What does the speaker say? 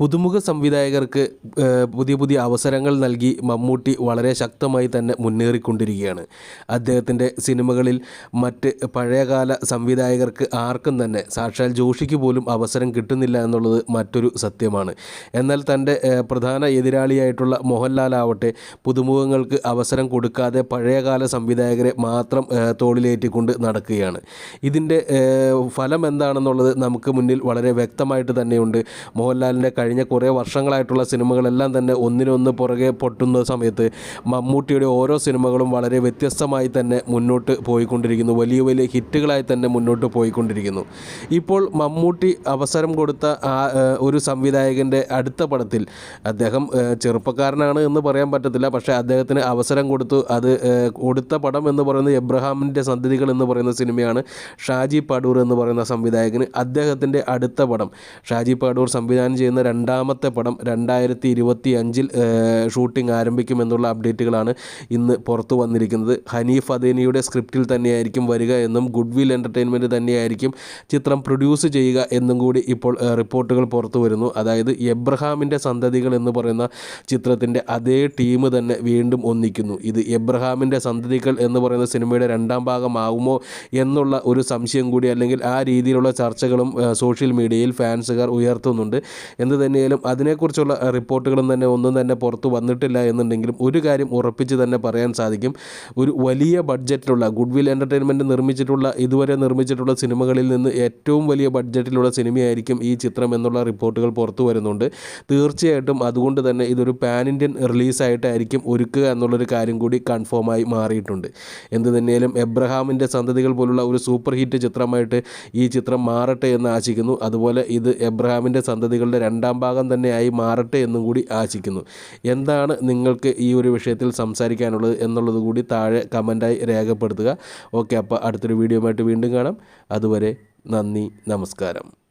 പുതുമുഖ സംവിധായകർക്ക് പുതിയ പുതിയ അവസരങ്ങൾ നൽകി മമ്മൂട്ടി വളരെ ശക്തമായി തന്നെ മുന്നേറിക്കൊണ്ടിരിക്കുകയാണ്. അദ്ദേഹത്തിന്റെ സിനിമകളിൽ മറ്റ് പഴയകാല സംവിധായകർക്ക് ആർക്കും തന്നെ സാക്ഷാൽ ജോഷിക്ക് പോലും അവസരം കിട്ടുന്നില്ല എന്നുള്ളത് മറ്റൊരു സത്യമാണ്. എന്നാൽ തന്റെ പ്രധാന എതിരാളിയായിട്ടുള്ള മോഹൻലാൽ ആവട്ടെ പുതുമുഖങ്ങൾക്ക് അവസരം കൊടുക്കാതെ പഴയകാല സംവിധായകരെ മാത്രം തോളിലേറ്റിക്കൊണ്ട് നടക്കുകയാണ്. ഇതിന്റെ ഫലം എന്താണെന്നുള്ളത് നമുക്ക് മുന്നിൽ വളരെ വ്യക്തമായിട്ട് തന്നെയുണ്ട്. മോഹൻലാലിന്റെ കഴിഞ്ഞ കുറേ വർഷങ്ങളായിട്ടുള്ള സിനിമകളെല്ലാം തന്നെ ഒന്നിനൊന്ന് പുറകെ പൊട്ടുന്ന സമയത്ത് മമ്മൂട്ടിയുടെ ഓരോ സിനിമകളും വളരെ വ്യത്യസ്തമായി തന്നെ മുന്നോട്ട് പോയിക്കൊണ്ടിരിക്കുന്നു. വലിയ വലിയ ഹിറ്റുകളായി തന്നെ മുന്നോട്ട് പോയിക്കൊണ്ടിരിക്കുന്നു. ഇപ്പോൾ മമ്മൂട്ടി അവസരം കൊടുത്ത ആ ഒരു സംവിധായകന്റെ അടുത്ത പടത്തിൽ അദ്ദേഹം ചെറുപ്പക്കാരനാണ് എന്ന് പറയാൻ പറ്റത്തില്ല. പക്ഷേ അദ്ദേഹത്തിന് അവസരം കൊടുത്തു. അത് കൊടുത്ത പടം എന്ന് പറയുന്നത് എബ്രഹാമിന്റെ സന്തതികൾ എന്ന് പറയുന്ന സിനിമയാണ്. ഷാജി പാടൂർ എന്ന് പറയുന്ന സംവിധായകന് അദ്ദേഹത്തിന്റെ അടുത്ത പടം. ഷാജി പാടൂർ സംവിധാനം ചെയ്യുന്ന രണ്ടാമത്തെ പടം രണ്ടായിരത്തി ഇരുപത്തി അഞ്ചിൽ ഷൂട്ടിംഗ് ആരംഭിക്കുമെന്നുള്ള അപ്ഡേറ്റുകളാണ് ഇന്ന് പുറത്തു വന്നിരിക്കുന്നത്. ഹനീഫ് അദേനിയുടെ സ്ക്രിപ്റ്റിൽ തന്നെയായിരിക്കും വരിക എന്നും ഗുഡ് വിൽ എന്റർടൈൻമെന്റ് തന്നെയായിരിക്കും ചിത്രം പ്രൊഡ്യൂസ് ചെയ്യുക എന്നും കൂടി ഇപ്പോൾ റിപ്പോർട്ടുകൾ പുറത്തു വരുന്നു. അതായത് എബ്രഹാമിന്റെ സന്തതികൾ എന്ന് പറയുന്ന ചിത്രത്തിന്റെ അതേ ടീം തന്നെ വീണ്ടും ഒന്നിക്കുന്നു. ഇത് എബ്രഹാമിന്റെ സന്തതികൾ എന്ന് പറയുന്ന സിനിമയുടെ രണ്ടാം ഭാഗമാകുമോ എന്നുള്ള ഒരു സംശയം കൂടി അല്ലെങ്കിൽ ആ രീതിയിലുള്ള ചർച്ചകളും സോഷ്യൽ മീഡിയയിൽ ഫാൻസുകാർ ഉയർത്തുന്നുണ്ട്. എന്ത് തന്നെയാലും അതിനെക്കുറിച്ചുള്ള റിപ്പോർട്ടുകളും തന്നെ ഒന്നും തന്നെ പുറത്തു വന്നിട്ടില്ല എന്നുണ്ടെങ്കിലും ഒരു കാര്യം ഉറപ്പിച്ച് തന്നെ പറയാൻ സാധിക്കും. ഒരു വലിയ ബഡ്ജറ്റിലുള്ള ഗുഡ്വിൽ എന്റർടൈൻമെന്റ് നിർമ്മിച്ചിട്ടുള്ള ഇതുവരെ നിർമ്മിച്ചിട്ടുള്ള സിനിമകളിൽ നിന്ന് ഏറ്റവും വലിയ ബഡ്ജറ്റിലുള്ള സിനിമയായിരിക്കും ഈ ചിത്രം എന്നുള്ള റിപ്പോർട്ടുകൾ പുറത്തു വരുന്നുണ്ട്. തീർച്ചയായിട്ടും അതുകൊണ്ട് തന്നെ ഇതൊരു പാൻ ഇന്ത്യൻ റിലീസായിട്ടായിരിക്കും ഒരുക്കുക എന്നുള്ളൊരു കാര്യം കൂടി കൺഫേമായി മാറിയിട്ടുണ്ട്. എന്ത് തന്നെയാലും എബ്രഹാമിന്റെ സന്തതികൾ പോലുള്ള ഒരു സൂപ്പർ ഹിറ്റ് ചിത്രമായിട്ട് ഈ ചിത്രം മാറട്ടെ എന്ന് ആശിക്കുന്നു. അതുപോലെ ഇത് എബ്രഹാമിന്റെ സന്തതികളുടെ രണ്ടാം ഭാഗം തന്നെയായി മാറട്ടെ എന്നും കൂടി ആശിക്കുന്നു. എന്താണ് നിങ്ങൾക്ക് ഈ ഒരു വിഷയത്തിൽ സംസാരിക്കാനുള്ളത് എന്നുള്ളത് കൂടി താഴെ കമന്റായി രേഖപ്പെടുത്തുക. ഓക്കെ അപ്പോൾ അടുത്തൊരു വീഡിയോയുമായിട്ട് വീണ്ടും കാണാം. അതുവരെ നന്ദി നമസ്കാരം.